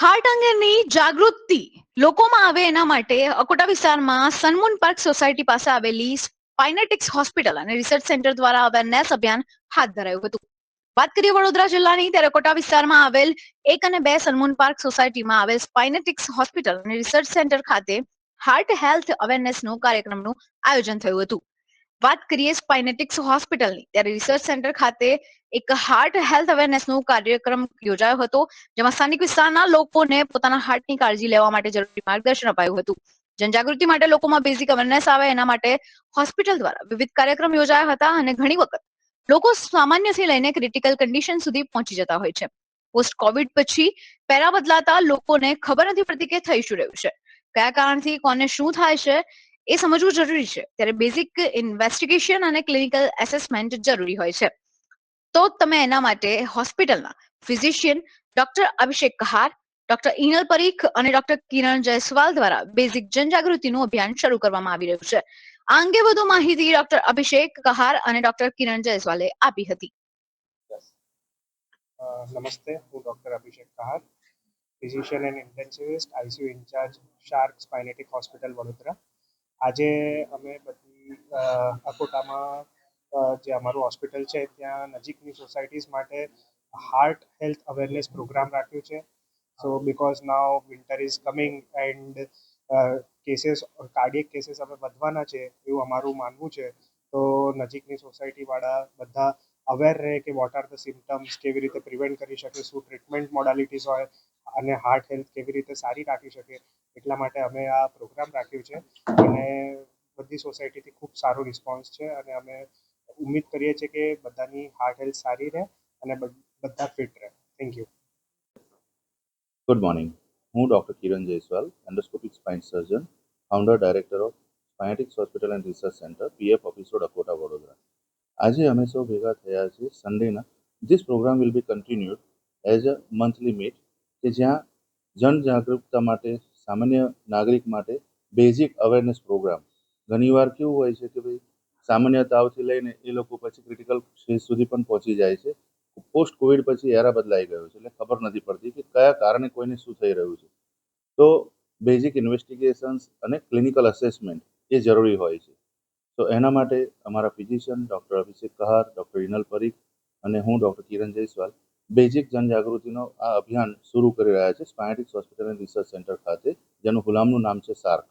Heart અંગેની જાગૃતિ લોકોમાં આવે એના માટે અકોટા વિસ્તારમાં સનમૂન પાર્ક સોસાયટી પાસે આવેલી સ્પાઇનેટિક્સ હોસ્પિટલ અને રિસર્ચ સેન્ટર દ્વારા અવેરનેસ અભિયાન હાથ ધરાયું હતું. વાત કરીએ વડોદરા જિલ્લાની, ત્યારે અકોટા વિસ્તારમાં આવેલ એક અને બે સનમૂન પાર્ક સોસાયટીમાં આવેલ સ્પાઇનેટિક્સ હોસ્પિટલ અને રિસર્ચ સેન્ટર ખાતે હાર્ટ હેલ્થ અવેરનેસનું કાર્યક્રમનું આયોજન થયું હતું. વાત કરીએ સ્પાઇનેટિક્સ હોસ્પિટલની ત્યારે રિસર્ચ સેન્ટર ખાતે એક હાર્ટ હેલ્થ અવેરનેસનો કાર્યક્રમ યોજાયો હતો, જેમાં સ્થાનિક વિસ્તારના લોકોને પોતાના હાર્ટની કાળજી લેવા માટે જરૂરી માર્ગદર્શન અપાયું હતું. જનજાગૃતિ માટે લોકોમાં બેઝિક અવેરનેસ આવે, એના માટે હોસ્પિટલ દ્વારા વિવિધ કાર્યક્રમ યોજાયા હતા અને ઘણી વખત લોકો સામાન્યથી લઈને ક્રિટિકલ કન્ડિશન સુધી પહોંચી જતા હોય છે. પોસ્ટ કોવિડ પછી પેરા બદલાતા લોકોને ખબર નથી પડતી કે થઈ શું રહ્યું છે. કયા કારણથી, કોને શું થાય છે એ સમજવું જરૂરી છે. ત્યારે બેઝિક ઇન્વેસ્ટિગેશન અને ક્લિનિકલ એસેસમેન્ટ જરૂરી હોય છે. તો તમે એના માટે હોસ્પિટલના physician doctor Abhishek Kahar doctor Inal Parikh અને ડોક્ટર કિરણ જયસ્વાલ દ્વારા બેઝિક જનજાગૃતિનું અભિયાન શરૂ કરવામાં આવી રહ્યું છે. આ અંગે વધુ માહિતી ડોક્ટર અભિષેક કહાર અને ડોક્ટર કિરણ જયસ્વાલે આપી હતી. નમસ્તે, હું doctor Abhishek Kahar physician and intensivist ICU incharge shark Spinetic hospital Vadodara. આજે અમે બધી અકોટામાં જે અમારું હોસ્પિટલ છે, ત્યાં નજીકની સોસાયટીઝ માટે હાર્ટ હેલ્થ અવેરનેસ પ્રોગ્રામ રાખ્યું છે. So because now winter is coming and cases cardiac cases હવે વધવાના છે, એવું અમારું માનવું છે. તો નજીકની સોસાયટીવાળા બધા અવેર રહે કે વોટ આર ધ સિમ્ટમ્સ કેવી રીતે પ્રિવેન્ટ કરી શકે, શું ટ્રીટમેન્ટ મોડાલિટીઝ હોય, અને હાર્ટ હેલ્થ કેવી રીતે સારી રાખી શકે. એટલા માટે અમે આ પ્રોગ્રામ રાખ્યું છે. અને બધી સોસાયટીથી ખૂબ સારો રિસ્પોન્સ છે અને અમે ઉમ્મીદ કરીએ છીએ કે બધાની હાર્ટ હેલ્થ સારી રહે અને બધ- ફિટ રહે. થેન્ક યુ ગુડ મોર્નિંગ હું doctor Kiran Jaiswal endoscopic spine surgeon founder director of Spinetics hospital and research centre PF office road Akota Vadodara આજે અમે સૌ ભેગા થયા છીએ સન્ડેના this program will be continued as a monthly meet કે જ્યાં જનજાગૃતતા માટે સામાન્ય નાગરિક માટે બેઝિક અવેરનેસ પ્રોગ્રામ ઘણીવાર કેવું હોય છે કે ભાઈ સામાન્ય તાવથી લઈને એ લોકો પછી ક્રિટિકલ સ્ટેજ સુધી પણ પહોંચી જાય છે. પોસ્ટ કોવિડ પછી એરા બદલાઈ ગયો છે એટલે ખબર નથી પડતી કે કયા કારણે કોઈને શું થઈ રહ્યું છે. તો બેઝિક ઇન્વેસ્ટિગેશન્સ અને ક્લિનિકલ અસેસમેન્ટ એ જરૂરી હોય છે. તો એના માટે અમારા physician doctor Abhishek Kahar doctor Inal Parikh અને હું ડૉક્ટર કિરણ જયસ્વાલ બેઝિક જનજાગૃતિનો આ અભિયાન શરૂ કરી રહ્યા છે. Spinetics hospital and research centre ખાતે, જેનું હુલામનું નામ છે સાર્ક.